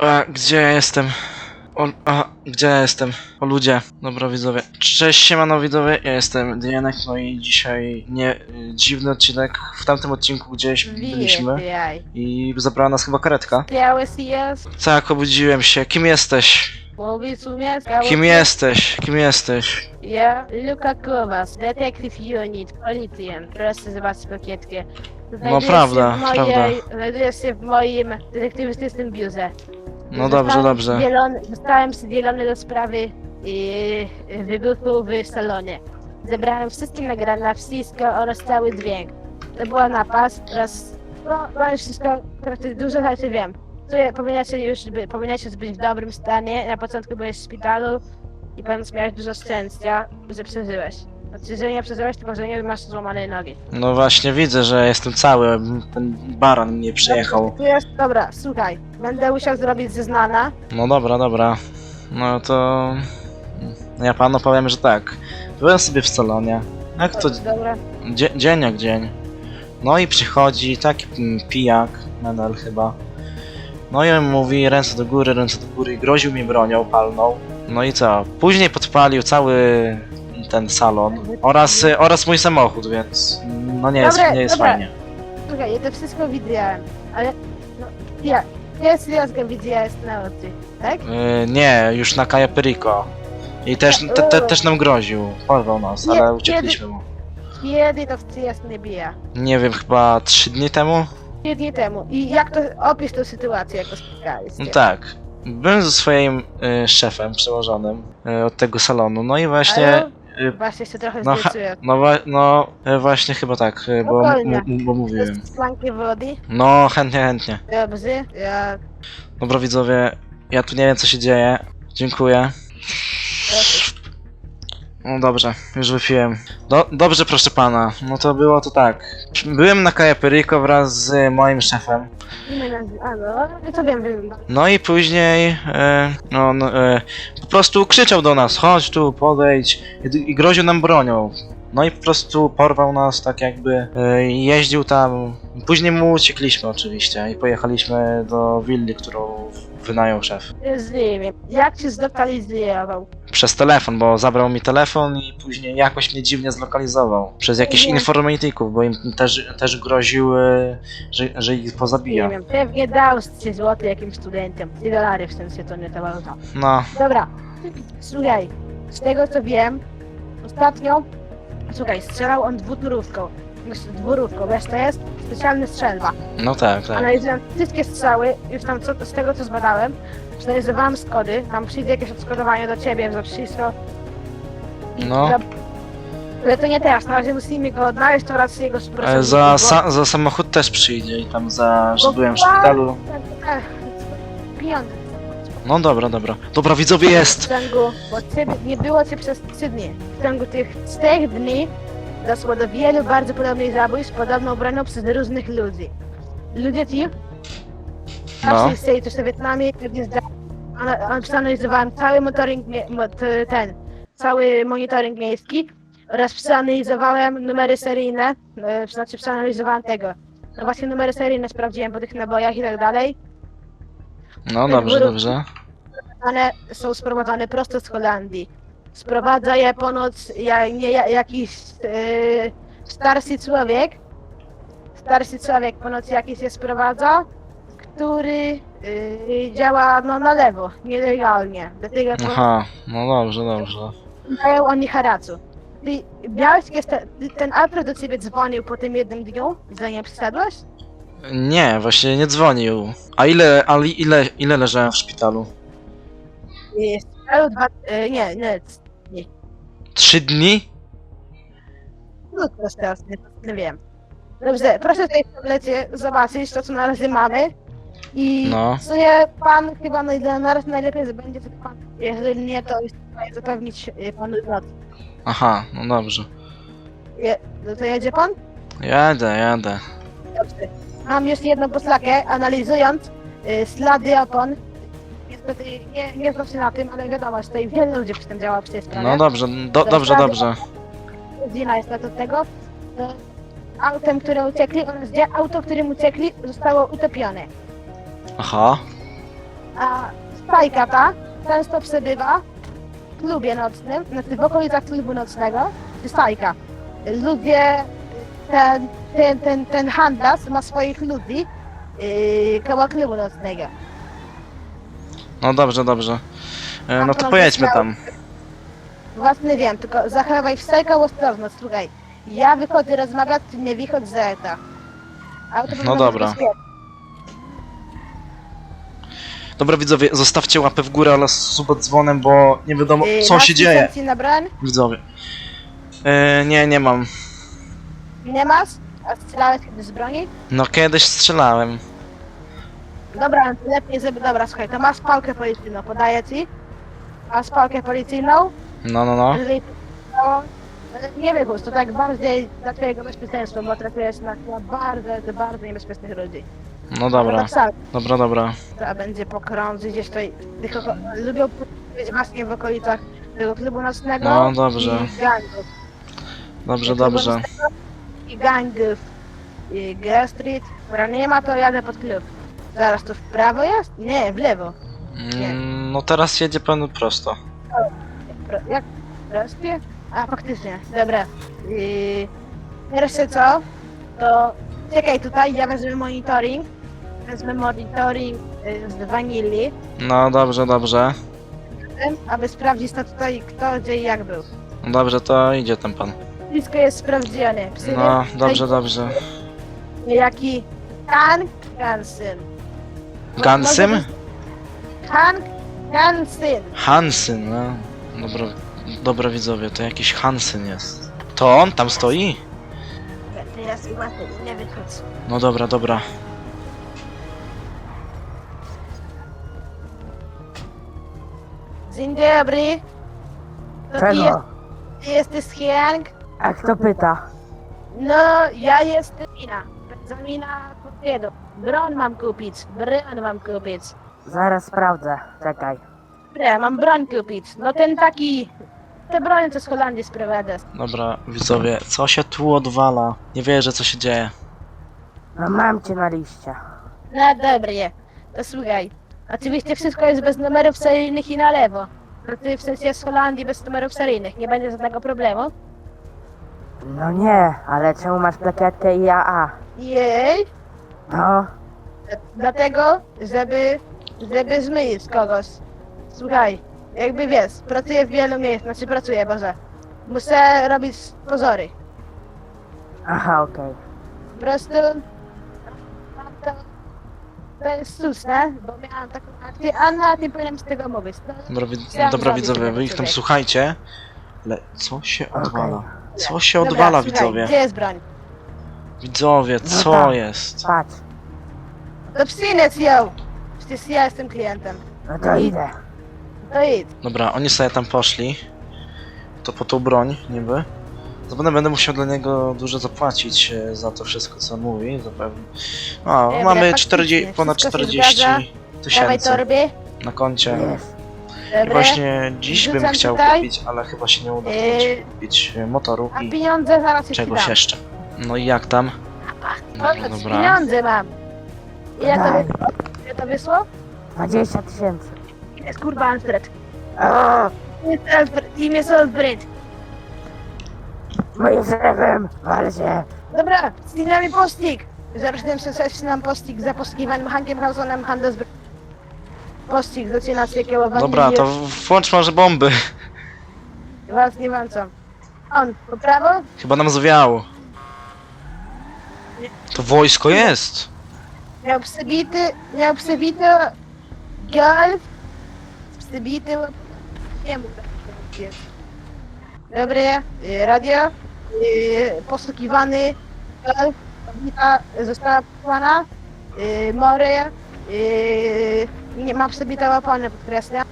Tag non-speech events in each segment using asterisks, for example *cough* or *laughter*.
A, gdzie ja jestem? O, a, gdzie ja jestem? O ludzie, dobra widzowie. Cześć, siemano widzowie, ja jestem Dianek, no i dzisiaj nie, y, dziwny odcinek. W tamtym odcinku gdzieś byliśmy i zabrała nas chyba karetka. Tak, obudziłem się. Kim jesteś? Kim jesteś? Kim jesteś? Ja, Luka Kowas, Detective Unit, Policjant. Proszę zobaczyć się prawda, w mojej, Znajduje się w moim detektywistycznym biurze. No dobrze, dobrze. Zostałem przydzielony do sprawy yy, wybuchu w salonie. Zebrałem wszystkie nagrania, wszystko oraz cały dźwięk. To była napaść oraz... No, no już wszystko, trochę dużo rzeczy wiem. Czuję, powinnaście już by, powinnaście być w dobrym stanie. Na początku byłeś w szpitalu i pewnie miałeś dużo szczęścia, że przeżyłeś. Znaczy, że nie przeżyłeś, tylko że nie masz złamanej nogi. No właśnie, widzę, że jestem cały. Ten baran mnie przejechał. Jest, dobra, słuchaj. Będę musiał zrobić zeznana. No dobra, dobra. No to... Ja panu powiem, że tak. Byłem sobie w salonie. Jak to Dobra. dzie dzień jak dzień. No i przychodzi taki pijak, nadal chyba. No i on mówi ręce do góry, ręce do góry i groził mi bronią palną. No i co? Później podpalił cały ten salon oraz, oraz mój samochód, więc no nie jest, Dobra, nie jest dobra. fajnie. Słuchaj, ja to wszystko widziałem, ale no, ja, pierwszy raz go widziałem na oczy, tak? Yy, nie, już na Kaja Perico. I też, te, te, też nam groził. Porwał nas, Nie, ale uciekliśmy mu. Kiedy to w jasne bija? Nie wiem, chyba trzy dni temu? Trzy dni temu. I jak to, opisz tę sytuację, jak to spotkaliście? No tak. Byłem ze swoim y, szefem przełożonym y, od tego salonu, no i właśnie. Ale Właśnie się trochę no, ha- no, wa- no y, właśnie chyba tak, y, bo, Spokojnie. m- bo mówiłem. Szklanki wody, No chętnie, chętnie. dobrze, ja... Dobra widzowie, ja tu nie wiem co się dzieje. Dziękuję. No dobrze, już wypiłem. Do, dobrze proszę pana, no to było to tak. Byłem na Perico wraz z moim szefem. No, to wiem. No i później e, no, no, e, po prostu krzyczał do nas, chodź tu, podejdź i, groził nam bronią. No i po prostu porwał nas tak jakby e, jeździł tam. Później mu uciekliśmy oczywiście i pojechaliśmy do willi, którą wynajął szef. Z nimi. Jak cię zlokalizował? Przez telefon, bo zabrał mi telefon i później jakoś mnie dziwnie zlokalizował. Przez jakichś Mhm. informatyków, bo im też, też groził, e, że, że ich Nie pozabija. wiem, pewnie dał z 3 zł jakimś studentem. 3 dolary w sensie, to nie ta waluta. No, Dobra, słuchaj, z tego co wiem, ostatnio, słuchaj, strzelał on dwuturówką, znaczy dwurówką, wiesz to jest? Specjalny strzelba. no tak, tak. Analizowałem wszystkie strzały, już tam co, z tego co zbadałem, przeanalizowałem skody, tam przyjdzie jakieś odskodowanie do ciebie za wszystko. No. za- Ale to nie teraz, na razie musimy go odnaleźć oraz jego E, współpracowników. Za, sa, za samochód też przyjdzie i tam za, że byłem w szpitalu. Pieniądze. No dobra, dobra. Dobra, widzowie W jest! ciągu, bo ciebie, nie było cię przez 3 dni. W ciągu tych 4 dni doszło do wielu bardzo podobnych zabójstw podobną bronią przez różnych ludzi. Ludzie ci, No. chcieli też zda- ana- ana- przeanalizowałem cały monitoring, ten, cały monitoring miejski oraz przeanalizowałem numery seryjne, e, znaczy przeanalizowałem tego. No właśnie numery seryjne sprawdziłem po tych nabojach i tak dalej. No dobrze, dobrze. One są sprowadzane prosto z Holandii. Sprowadza je ponoć ja, nie, jakiś yy, starszy człowiek. Starszy człowiek ponoć jakiś je sprowadza, który yy, działa no, na lewo, nielegalnie. Dlatego Aha, no dobrze, dobrze. dają oni haracu. Ty miałeś ty- ten Alfred do ciebie dzwonił po tym jednym dniu, zanim przyszedłeś? Nie, właśnie nie dzwonił. A ile, ale ile, ile leżałem w szpitalu? Jest. Dwa, yy, nie, nie, Trzy dni? No to teraz nie, nie wiem. Dobrze, proszę tutaj w tablecie zobaczyć to, co na razie mamy. I No. w sumie pan chyba na razie najlepiej będzie tylko pan. Jeżeli nie, to tutaj zapewnić y, panu zwrot. Aha, no dobrze. Je, no to jedzie pan? Jadę, jadę. Dobrze. Mam już jedną poslakę, analizując y, ślady opon. Niestety nie, nie znam się na tym, ale wiadomo, że tutaj wiele ludzi przy tym działa przy tej sprawie. No dobrze, do, dobrze, dobrze. Godzina jest od tego. że Autem, które uciekli oraz gdzie auto, którym uciekli, zostało utopione. Aha. A spajka ta często przebywa w klubie nocnym, znaczy w okolicach klubu nocnego, spajka. Ludzie, ten, ten, ten, ten handlarz ma swoich ludzi yy, koło klubu nocnego. No dobrze, dobrze. E, no to pojedźmy tam. Własny wiem, tylko zachowaj wszelką ostrożność, słuchaj. Ja wychodzę rozmawiać, ty nie wychodź z. Auto No dobra. Dobra widzowie, zostawcie łapę w górę oraz suba dzwonem, bo nie wiadomo Yy, co masz się dzieje. licencję na broń? Widzowie. E, nie, nie mam. Nie masz? A strzelałeś kiedyś z broni? No kiedyś strzelałem. Dobra, lepiej żeby... Dobra, słuchaj, to masz pałkę policyjną, podaję ci. Masz pałkę policyjną, No, no, no. jeżeli to... Nie wychódź, to tak bardziej dla twojego bezpieczeństwa, bo trafiłeś na, na bardzo, bardzo niebezpiecznych ludzi. No dobra, Tak samo, dobra, dobra. trzeba będzie pokrążyć gdzieś tutaj... Tych oko... Lubią być właśnie w okolicach tego klubu nocnego No, dobrze. i gangów. Dobrze, Klubu dobrze. nocnego I gangów. I Girl Street. Dobra, nie ma, to jadę pod klub. Zaraz to w prawo jest? Nie, w lewo. Mm, no teraz jedzie pan prosto. Pro, jak? Rozpie? A, faktycznie. Dobra. Yy, pierwsze co? To czekaj tutaj, ja wezmę monitoring. Wezmę monitoring yy, z wanilii, No dobrze, dobrze. aby sprawdzić to tutaj kto, gdzie i jak był. No dobrze, to idzie ten pan. Wszystko jest sprawdzione. Psy, No, dobrze, dobrze. Jaki Hank Hansen. Gansym? Hank Hansen. Hansyn, no. Dobra, dobra widzowie, to jakiś Hansyn jest. To on tam stoi? Teraz łapy, nie wychodź. No dobra, dobra. Dzień dobry. To ty, jest, Czego? ty jesteś Hank? A kto pyta? No, ja jestem Mina. Zamina Kupiego. Broń mam kupić. Broń mam kupić. Zaraz sprawdzę. Czekaj. Dobra, mam broń kupić. No ten taki... Te broń co z Holandii sprowadzasz. Dobra, widzowie, co się tu odwala? Nie wierzę, co się dzieje. No mam cię na liście. No dobrze. To słuchaj. Oczywiście wszystko jest bez numerów seryjnych i na lewo. No ty w sensie z Holandii bez numerów seryjnych. Nie będzie żadnego problemu. No nie, ale czemu masz plakietkę IAA? Jej. No, Dlatego, żeby, żeby zmylić kogoś. Słuchaj, jakby wiesz, pracuję w wielu miejscach, znaczy pracuję, Boże. Muszę robić pozory. aha, okej. Po prostu mam to, to jest słuszne, bo miałam taką akcję, a na tym powinienem z tego mówić. No, Dobra, wi Chciałam dobra zrobić widzowie, tego wy ich tam człowieka. słuchajcie. Ale co się odwala? Co się Dobra, odwala, słuchaj, widzowie? Gdzie jest broń? Widzowie, No co tak. jest? Patrz, To przynieś ją! Przecież ja jestem klientem. no to idę. To idź. Dobra, oni sobie tam poszli. To po tą broń, niby. Zapewne będę musiał dla niego dużo zapłacić e, za to wszystko, co mówi, zapewne. O, Dobra, mamy faktycznie, 40, ponad wszystko się 40 zgadza. Dawaj tysięcy torby. na koncie. Jest. I właśnie dziś bym Wrzucam chciał tutaj. kupić, ale chyba się nie uda Yy. kupić, kupić e, motoru A i pieniądze zaraz czegoś jeszcze. No i jak tam? Popatrz, dobra. pieniądze mam. Ile to, wy... Ile to wysło? 20 tysięcy. Ile jest kurwa Alfred? O, Jest Alfred, imię jest Alfred. moim zrewem, wal się. Dobra, zginęli pościg. Zaczynam się zaczynam pościg za poskiwanym Hankiem Hausenem Handelsbr... Pościg zaczyna się kierowanie. Dobra, to włącz może bomby. Was nie włączam. On, po prawo? Chyba nam zwiało. To wojsko jest. Miał przybity, miał przybity golf. Przybity... Nie mógł tak jest. Dobre, y, radio. y, Posługiwany golf. Pobita została posłana. y, Mory. y, Nie ma przebite łapany, podkreślam.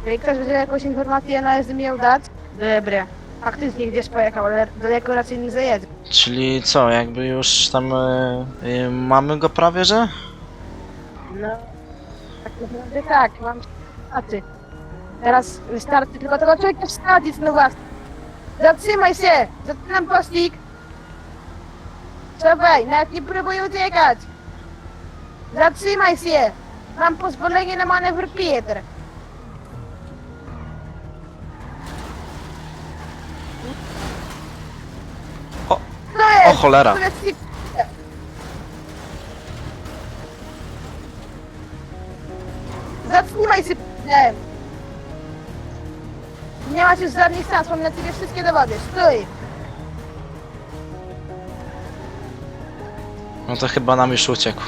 Jeżeli ktoś będzie jakąś informację należy mi ją dać. Dobre. Faktycznie gdzieś pojechał, ale daleko raczej nie zajedzie. Czyli co, jakby już tam e, e, mamy go prawie, że? No, tak naprawdę tak, mam a ty. Teraz wystarczy tylko tego człowieka wsadzić, no właśnie. Zatrzymaj się! Zatrzymam pościg! Cofaj, nawet nie próbuj uciekać! Zatrzymaj się! Mam pozwolenie na manewr Pietr. O cholera! Zatrzymaj się, p***em. Nie masz już żadnych szans, mam na ciebie wszystkie dowody. Stój! No to chyba nam już uciekł.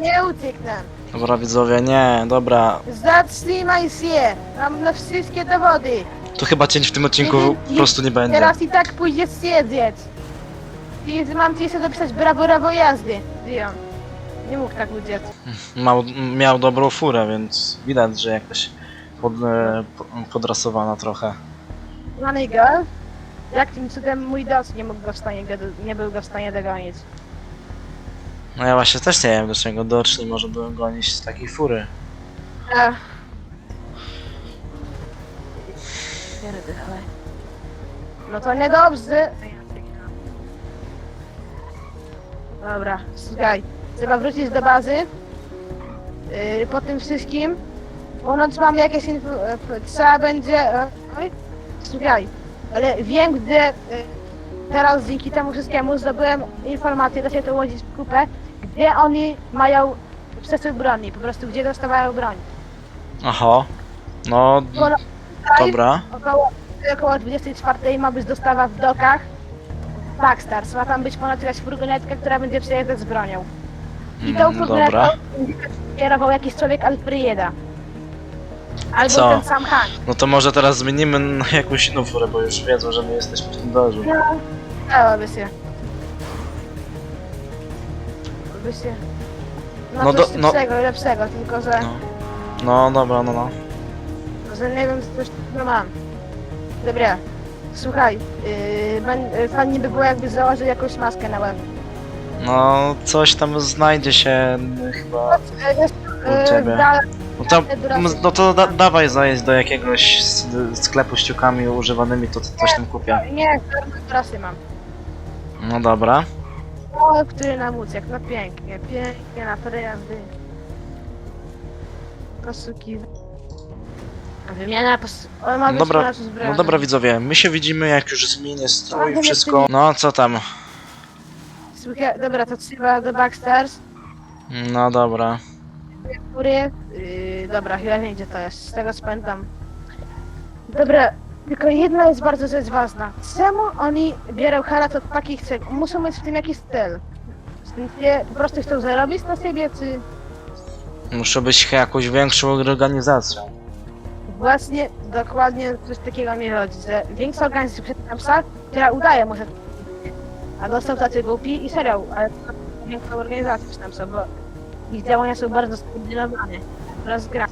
Nie ucieknę. Dobra widzowie, nie, dobra. Zatrzymaj się! Mam na wszystkie dowody. To chyba cięć w tym odcinku po prostu nie będzie. Teraz i tak pójdziesz siedzieć. I mam ci jeszcze dopisać brawo, brawo jazdy. Dion. Nie mógł tak uciec. Mał, miał dobrą furę, więc widać, że jakaś pod, e, po- podrasowana trochę. Znany go? Jakim cudem mój dos nie mógł go w stanie, go, nie był go w stanie dogonić. No ja właśnie też nie wiem dlaczego Dodge nie może dogonić z takiej fury. Ech. Pierdolę. No to niedobrze. Dobra, słuchaj. Trzeba wrócić do bazy. Yy, po tym wszystkim. Ponoć mam jakieś info... e, Trzeba będzie... e, Oj. Słuchaj, ale wiem, gdzie... y, Teraz dzięki temu wszystkiemu zdobyłem informację, da się to ułożyć w kupę, gdzie oni mają przesył broni, po prostu gdzie dostawają broń. Aha. No, Bo dobra. Około, około 24 ma być dostawa w dokach. Backstars, ma tam być ponad jakaś furgonetka, która będzie przejeżdżać z bronią. I tą Mm, furgonetką Dobra. kierował jakiś człowiek Alfrieda. Albo Co? ten sam Han. No to może teraz zmienimy na jakąś inną furę, bo już wiedzą, że my jesteśmy w tym Dodge'u. No, dałoby się. By się. No, No no coś do- no- lepszego, lepszego, tylko że, No. No dobra, no no. że nie wiem, co coś no mam. Dobra, słuchaj, yy, fajnie by było jakby założył jakąś maskę na łeb. No coś tam znajdzie się mm, chyba. U ciebie. yy, da- No to, no to da, dawaj zajeść do jakiegoś sklepu z ciukami używanymi, to coś tam kupię. Nie, trasy mam. No dobra. O, który nam uciekł, no pięknie, pięknie na przejazdy. Posuki. Wymiana pos... O, ma być Dobra. No dobra widzowie, my się widzimy jak już zmienię strój, wszystko. No co tam? Słuchaj, dobra, to trzeba do Backstars. No dobra. Góry. Yy, dobra, chyba wiem gdzie to jest, z tego co pamiętam. Dobra, tylko jedna jest bardzo rzecz ważna. Czemu oni biorą harat od takich cech? Muszą mieć w tym jakiś cel. Nie, po prostu chcą zarobić na siebie, czy... Muszę być jakąś większą organizacją. Właśnie, dokładnie coś takiego mi chodzi, że większa organizacja przestępstwa, która udaje może a dostał tacy głupi i serial, ale to większa organizacja przestępstwa, bo ich działania są bardzo skoordynowane oraz gra.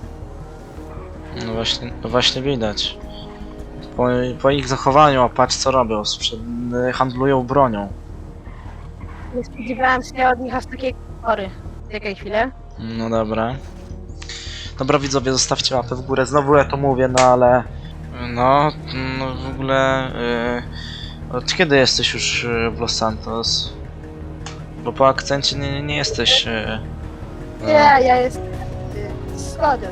No właśnie, no właśnie widać. Po, po ich zachowaniu, a patrz co robią, sprzed, handlują bronią. Nie spodziewałem się od nich aż takiej pory. Czekaj chwilę. No dobra. Dobra widzowie, zostawcie łapę w górę. Znowu ja to mówię, no ale... No, no w ogóle... Yy, od kiedy jesteś już yy, w Los Santos? Bo po akcencie nie, nie jesteś... Yy, Nie, ja jestem y, z Skody.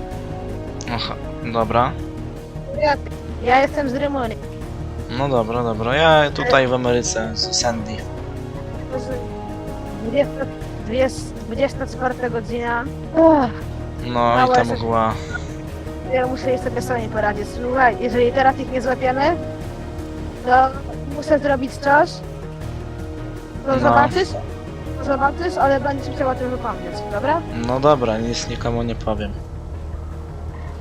Aha, dobra. Ja, ja jestem z Rumuny. No dobra, dobra. Ja tutaj w Ameryce, z Sandy. 20, 20, 24 godzina. Uff. No i Mała ta mgła. Ja muszę jej sobie sami poradzić. Słuchaj, jeżeli teraz ich nie złapiemy, to muszę zrobić coś. To No. zobaczysz, to zobaczysz, ale będziesz musiał o tym zapomnieć, dobra? No dobra, nic nikomu nie powiem.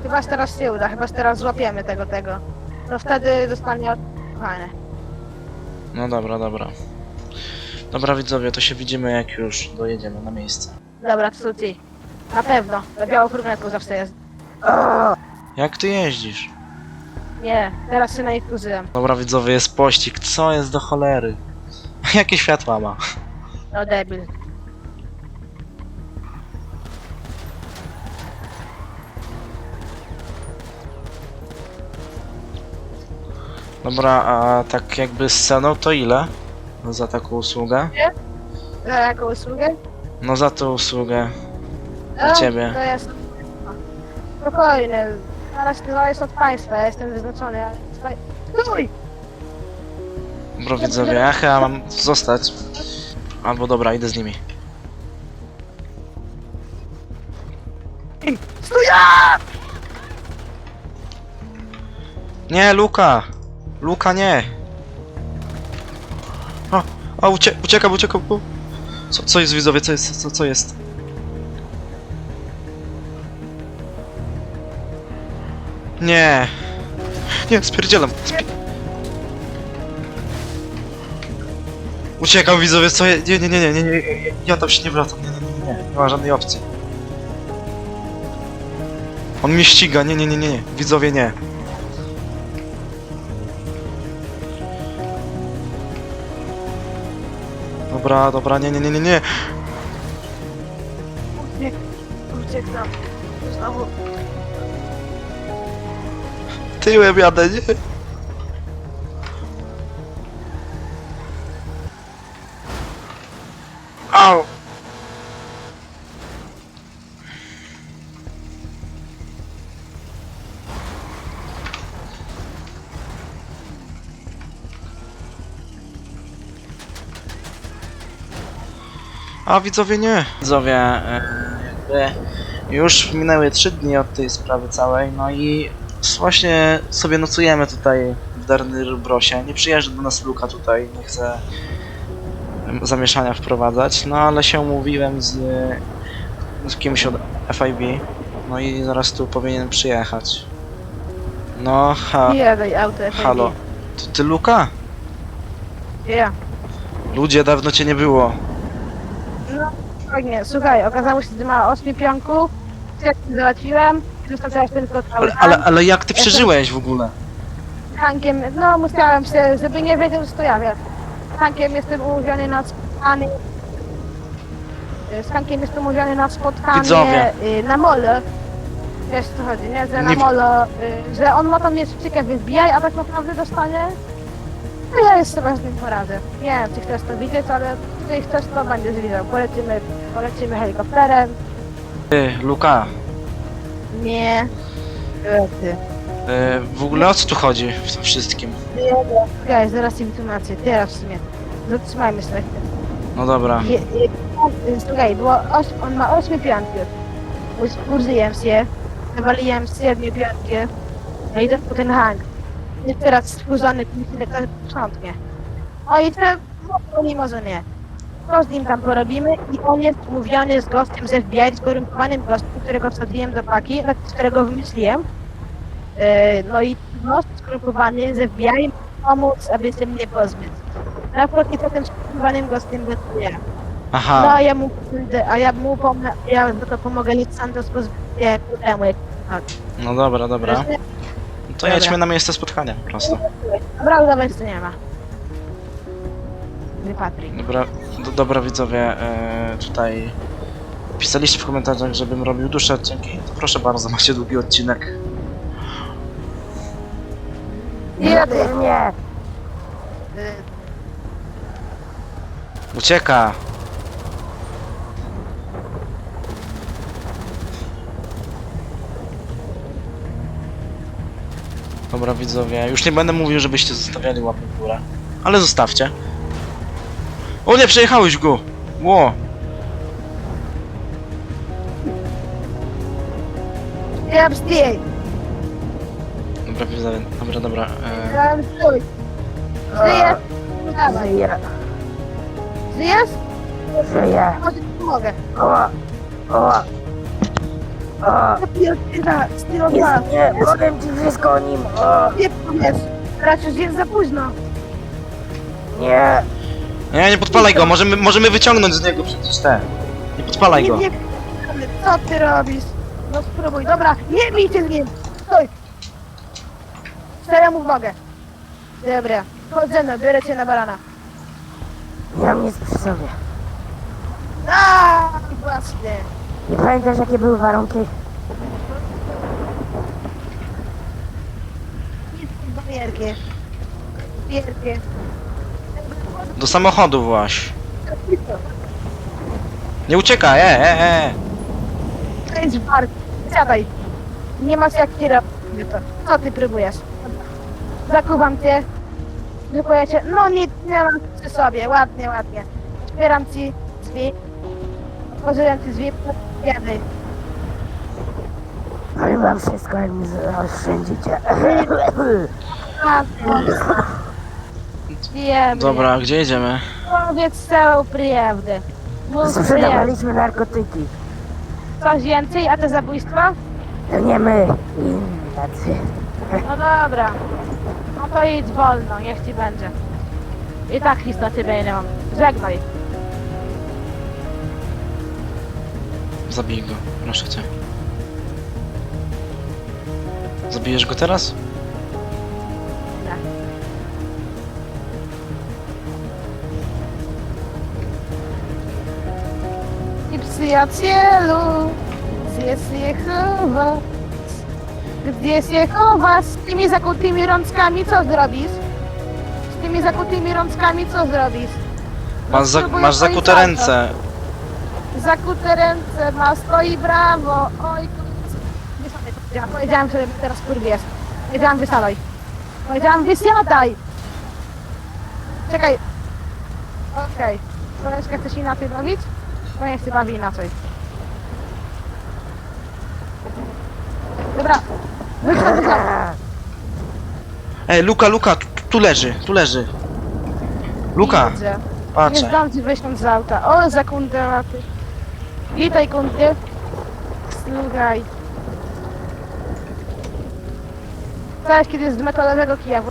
Chyba że teraz się uda, chyba że teraz złapiemy tego, tego. To wtedy dostanie kochane. No dobra, dobra. Dobra widzowie, to się widzimy jak już dojedziemy na miejsce. Dobra, to są ci. Na pewno, za białą furgonetką zawsze jest. Jak ty jeździsz? Nie, teraz się na nich użyłem. Dobra widzowie, jest pościg. Co jest do cholery? *laughs* Jakie światła ma? No debil. Dobra, a tak jakby z ceną to ile? Za taką usługę? Za jaką usługę? No za tą usługę. Dla ciebie. To jest... Spokojnie. Teraz to jest od państwa, ja jestem wyznaczony, ale... Stój! Bro widzowie, ja chyba mam zostać. Albo dobra, idę z nimi. Stój! Nie, Luka! Luka, nie! A, a ucie uciekam, uciekam. Co, co jest widzowie, co jest, co, co jest? Nie! Nie, spierdzielam. Spie Uciekam widzowie, co je... Nie, nie, nie, nie, nie, nie, ja tam się nie wracam, nie, nie, nie, nie, nie ma żadnej opcji. On mnie ściga, nie, nie, nie, nie, nie, widzowie nie. Dobra, dobra, nie, nie, nie, nie, nie. Uciekam. Znowu. Tyłem jadę, nie. Au! A widzowie nie. Widzowie, e, jakby już minęły 3 dni od tej sprawy całej, no i właśnie sobie nocujemy tutaj w Darnyr Brosie. Nie przyjeżdża do nas Luka tutaj, nie chce em, zamieszania wprowadzać, no ale się umówiłem z, z kimś od FIB, no i zaraz tu powinien przyjechać. No, ha, Jadaj auto FIB. halo. To ty Luka? Ja. Ludzie, dawno cię nie było. No, fajnie. Słuchaj, okazało się, że ma 8 pionków. Jak załatwiłem, tylko cały Ale, ale, ale jak ty przeżyłeś w ogóle? tankiem, no musiałem się, żeby nie wiedział, że to ja wiem. Z tankiem jestem umówiony na spotkanie. Z tankiem jestem umówiony na spotkanie Widzowie. y, na molo. Wiesz co chodzi, nie? Że na Nie- molo, y, że on ma tam mieć szczykę wybijaj, a tak naprawdę dostanie. No ja jeszcze sobie z nim poradzę. Nie wiem, czy chcesz to widzieć, ale jeżeli chcesz, to będziesz widział. Polecimy, polecimy helikopterem. Ty, Luka, Nie. Ty. y, w ogóle o co tu chodzi w tym wszystkim? Słuchaj, zaraz ci wytłumaczę. Teraz w sumie. Zatrzymajmy się. No dobra. Je- je- Słuchaj, było oś, on ma 8 piątków. Użyłem się, nawaliłem 7 piątki. No i to po ten hang. Jest teraz stworzony tak początnie. No i to no, nie może nie. Co z nim tam porobimy i on jest umówiony z gościem z FBI, skorumpowanym gościem, którego wsadziłem do paki, którego wymyśliłem. E, no i gość skorumpowany z FBI pomóc, aby się mnie pozbyć. Na jest tym skorumpowanym gościem bez ja. No Aha, a ja mu, a ja mu pomogę, ja to pomogę Lit Santos pozbycie problemu. jak tak. no dobra, dobra. No to jedźmy na miejsce spotkania po prostu. Dobra, udawać to nie ma. Wypatryk. Dobra, do, dobra widzowie, e, tutaj pisaliście w komentarzach, żebym robił dłuższe odcinki. To proszę bardzo, macie długi odcinek. Jadę. Nie, Ucieka! Dobra widzowie, już nie będę mówił, żebyście zostawiali łapy w górę. Ale zostawcie. O nie, przejechałeś go! Ło! Ja wstjej. Dobra widzowie, dobra, dobra. E, Ja stój. Żyjesz? Dawaj. żyję, Żyjesz? żyję. Może ci pomogę. O, o, o. Zapierdziela, z tyłu nas. Nie, powiem ci wszystko o nim. O, Nie powiesz. Już jest za późno. nie, nie, nie podpalaj go, możemy, możemy wyciągnąć z niego przecież te. Nie podpalaj Nie, go. nie, co ty robisz? No spróbuj, dobra, nie bijcie z nim! Stój! W nogę. Dobra, chodź ze mną, biorę cię na barana. nie mam nic przy sobie. Aaaa, właśnie. Nie pamiętasz jakie były warunki? Wielkie. Wielkie. Do samochodu właśnie. Nie uciekaj, e, e, e. To jest bar. Siadaj. Nie masz jak kierować to. Co ty próbujesz? Zakuwam cię. Wypoję cię. No nic nie mam przy sobie. Ładnie, ładnie. Otwieram ci drzwi. Otworzyłem ci drzwi. Jadę. Powiem wam wszystko, jak mi zaoszczędzicie. Wiem. Dobra, gdzie jedziemy? Powiedz całą prawdę. Mów prawdę. Sprzedawaliśmy narkotyki. Coś więcej, a te zabójstwa? To nie my, inni tacy. No dobra. No to idź wolno, niech ci będzie. I tak list na ciebie nie mam. Żegnaj. Zabij go, proszę cię. Zabijesz go teraz? I przyjacielu, gdzie się chowasz? Gdzie się chowasz? Z tymi zakutymi rączkami co zrobisz? Z tymi zakutymi rączkami co zrobisz? Masz, za, spróbuję masz zakute ręce. Zakute ręce ma, stoi brawo. Oj, kurczę. Wysiadaj, powiedziałam. Powiedziałam, że teraz kurwiesz. Powiedziałam, wysiadaj. Powiedziałam, wysiadaj! Czekaj. Okej. Koleżka chcesz inaczej bawić? To nie chcę bawi inaczej. Dobra. Wysiadaj. Ej, Luka, Luka, tu, tu leży, tu leży. Luka, Widzę. Nie patrzę. zdam ci wysiąść z auta. O, za kundę laty. Witaj kundy. Słuchaj. Cześć, kiedy jest z metalowego kija.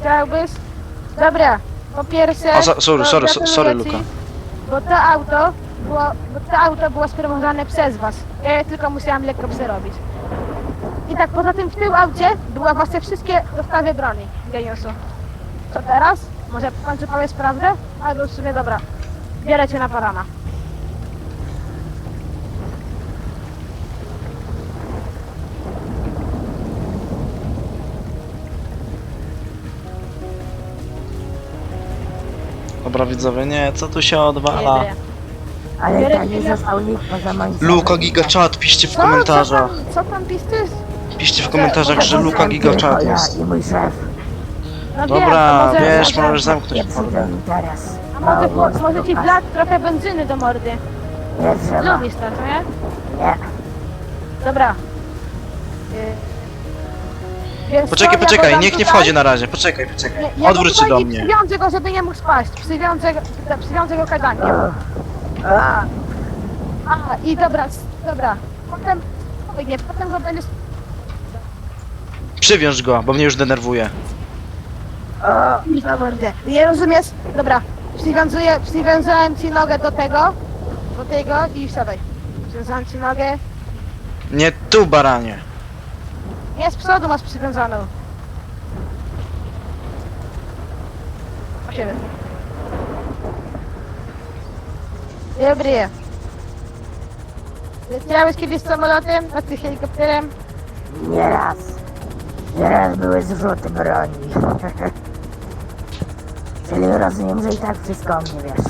Chciałbyś? Dobra, po pierwsze... O, za- sorry, to sorry, gratuluję sorry, ci, Luka. Bo to auto było, bo to auto było spromowane przez was. Ja je tylko musiałam lekko przerobić. I tak, poza tym w tym aucie były wasze wszystkie dostawy broni, geniuszu. Co teraz? Może w końcu powiesz prawdę? Albo w sumie dobra. Biorę cię na parana. Dobra widzowie, nie, co tu się odwala? Ale tam nie został nikt poza moim Luka Gigachat, piszcie w Co? komentarzach. Co tam, co tam piszesz? Piszcie w komentarzach, że Luka Gigachat ja jest. i mój szef. No Dobra, wiem, to może, wiesz, może, możesz zamknąć mordę. ten interes. A może, No, po, może ci wlać trochę benzyny do mordy. Nie trzeba. Lubisz to, co nie? Nie. Dobra. Y, wiesz Poczekaj, co, ja poczekaj, niech nie tutaj- wchodzi na razie, poczekaj, poczekaj. Nie, ja Odwróć się do mnie. Przywiążę go, żeby nie mógł spaść. Przywiążę, go- przywiążę go kajdankiem. A, a, i dobra, s- dobra. Potem, spokojnie, potem go będziesz... Przywiąż go, bo mnie już denerwuje. Na mordę. Nie rozumiesz? Dobra, przywiązuję, przywiązałem ci nogę do tego, do tego i wsiadaj. Przywiązałem ci nogę. Nie tu, baranie. Nie, z przodu masz przywiązaną. O siebie. Dobry. Leciałeś kiedyś samolotem, a ty helikopterem? Nie raz. Nie raz były zrzuty broni. *laughs* Czyli rozumiem, że i tak wszystko o mnie wiesz.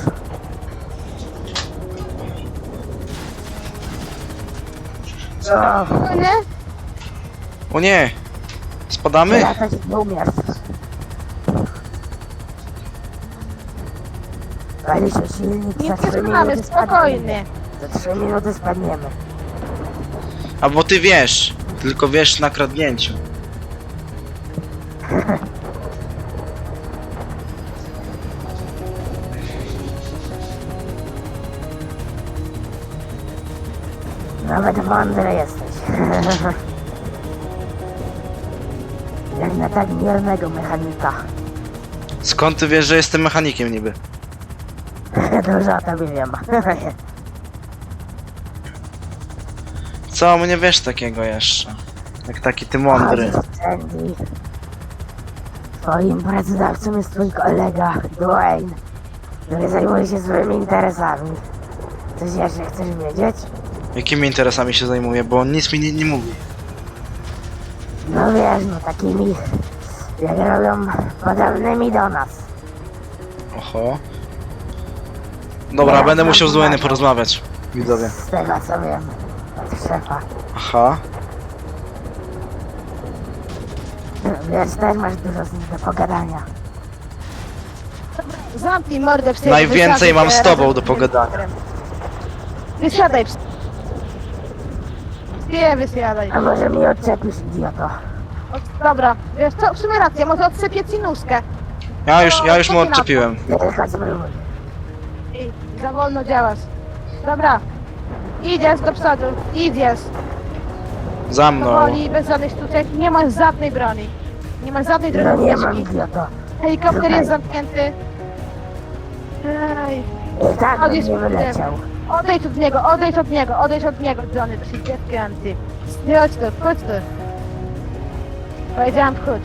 Co? Nie? O nie! Spadamy? Latać nie umiesz. Pali się silnik, Nie za 3 przesunamy, minuty spadniemy. spokojnie. Za 3 minuty spadniemy. A bo ty wiesz, tylko wiesz na kradnięciu. Nawet mądry jesteś. *laughs* Jak na tak miernego mechanika. Skąd ty wiesz, że jestem mechanikiem niby? Dużo o tobie wiem. *laughs* Co, mnie wiesz takiego jeszcze? Jak taki ty mądry. Wszędzie. Twoim pracodawcą jest twój kolega, Dwayne, który zajmuje się swoimi interesami. Coś jeszcze chcesz wiedzieć? Jakimi interesami się zajmuje, bo on nic mi nie, nie mówi. No wiesz, no takimi, jak robią podobnymi do nas. Oho. Dobra, będę musiał z Dwaynem porozmawiać. widzowie. Z tego co wiem od szefa. Aha. Wiesz, też masz dużo z nim do pogadania. Zamknij mordę w Najwięcej wysiadaj mam z tobą do pogadania. Wysiadaj, ps- Nie, wysiadaj. A może mi odczepisz, idioto? O, dobra, wiesz co, w sumie rację, może odsypię ci nóżkę. Ja już, ja już mu odczepiłem. Ty tylko spróbuj. I za wolno działasz. Dobra. Idziesz do przodu, idziesz. Za mną. Powoli, bez żadnych sztuczek, nie masz żadnej broni. Nie masz żadnej No nie mam, idioto. Helikopter jest zamknięty. Ej, I tak bym Chodzisz nie po tym. wyleciał. Odejdź od niego, odejdź od niego, odejdź od niego, Johnny, to się dziewczęty. Chodź tu, chodź tu. Powiedziałam chodź.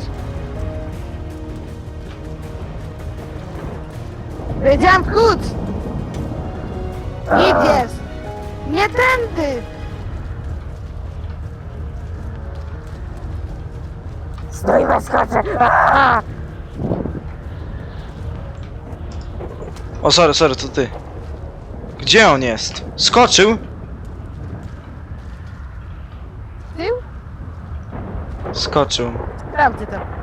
Powiedziałam chodź! Idziesz! Nie tędy! Stój, wyskoczę. Aaa! O, sorry, sorry, to ty. Gdzie on jest? Skoczył? Tył? Skoczył. Sprawdzę to.